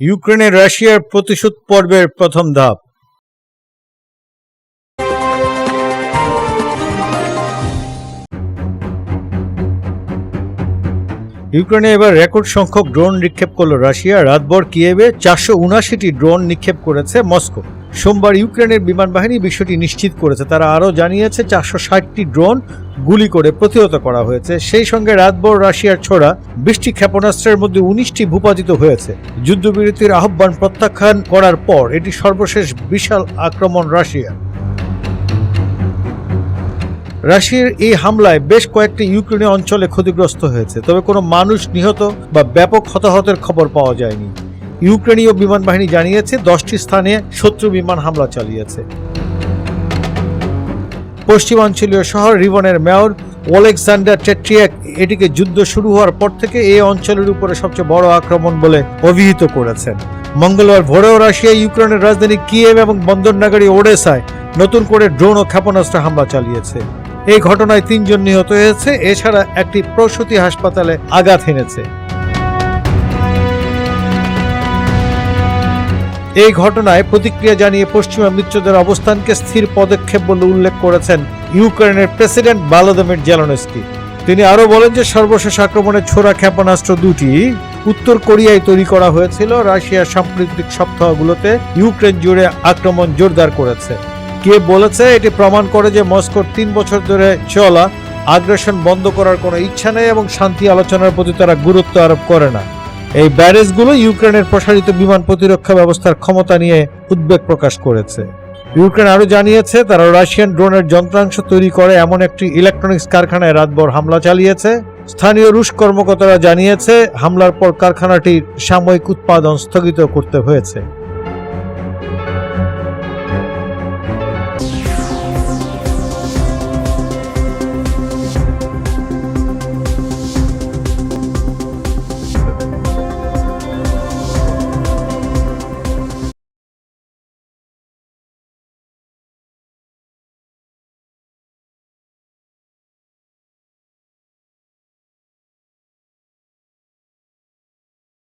ইউক্রেনে রাশিয়ার প্রতিশোধ পর্বের প্রথম ধাপ। ইউক্রেনে এবার রেকর্ড সংখ্যক ড্রোন নিক্ষেপ করল রাশিয়া। রাতভর কিয়েভে চারশো উনাশিটি ড্রোন নিক্ষেপ করেছে মস্কো। সোমবার ইউক্রেনের বিমান বাহিনী বিষয়টি নিশ্চিত করেছে। তারা আরও জানিয়েছে, চারশো ষাটটি ড্রোন গুলি করে প্রতিহত করা হয়েছে। সেই সঙ্গে রাতভর রাশিয়ার ছোড়া বৃষ্টি ক্ষেপণাস্ত্রের মধ্যে উনিশটি ভূপাতিত হয়েছে। যুদ্ধবিরতির আহ্বান প্রত্যাখ্যান করার পর এটি সর্বশেষ বিশাল আক্রমণ রাশিয়া রাশিয়ার এই হামলায় বেশ কয়েকটি ইউক্রেনীয় অঞ্চলে ক্ষতিগ্রস্ত হয়েছে, তবে কোনো মানুষ নিহত বা ব্যাপক হতাহতের খবর পাওয়া যায়নি। ইউক্রেনীয় বিমান বাহিনী জানিয়েছে, দশটি স্থানে শত্রু বিমান হামলা চালিয়েছে। পশ্চিমাঞ্চলীয় শহর রিবনের মেয়র ওলেকজান্ডার টেট্রিয়াক, এটিকে যুদ্ধ শুরু হওয়ার পর থেকে এই অঞ্চলের উপরে সবচেয়ে বড় আক্রমণ বলে অভিহিত করেছেন। মঙ্গলবার ভোরেও রাশিয়া ইউক্রেনের রাজধানী কিয়েভ এবং বন্দরনগরী ওডেসায় নতুন করে ড্রোন ও ক্ষেপণাস্ত্র হামলা চালিয়েছে। এই ঘটনায় তিনজন নিহত হয়েছে, এছাড়া একটি প্রসূতি হাসপাতালে আঘাত হেনেছে। এই ঘটনায় প্রতিক্রিয়া জানিয়ে পশ্চিমা মিত্রদের অবস্থানকে স্থির পদক্ষেপ বলে উল্লেখ করেছেন ইউক্রেনের প্রেসিডেন্ট বালোদমির জেলনস্কি। তিনি আরও বলেন যে সর্বশেষ আক্রমণে ছোড়া ক্ষেপণাস্ত্র দুটি উত্তর কোরিয়ায় তৈরি করা হয়েছিল। রাশিয়ার সাম্প্রতিক সপ্তাহগুলোতে ইউক্রেন জুড়ে আক্রমণ জোরদার করেছে। কে বলেছে এটি প্রমাণ করে যে মস্কোর তিন বছর ধরে চলা, আগ্রাসন বন্ধ করার কোনো ইচ্ছা নেই এবং শান্তি আলোচনার প্রতি তারা গুরুত্ব আরোপ করে না। এই ব্যারেজগুলো ইউক্রেনের প্রসারিত বিমান প্রতিরক্ষা ব্যবস্থার ক্ষমতা নিয়ে উদ্বেগ প্রকাশ করেছে। ইউক্রেন আরও জানিয়েছে, তারা রাশিয়ান ড্রোনের যন্ত্রাংশ তৈরি করে এমন একটি ইলেকট্রনিক্স কারখানায় রাতভর হামলা চালিয়েছে। স্থানীয় রুশ কর্মকর্তারা জানিয়েছে, হামলার পর কারখানাটির সাময়িক উৎপাদন স্থগিত করতে হয়েছে।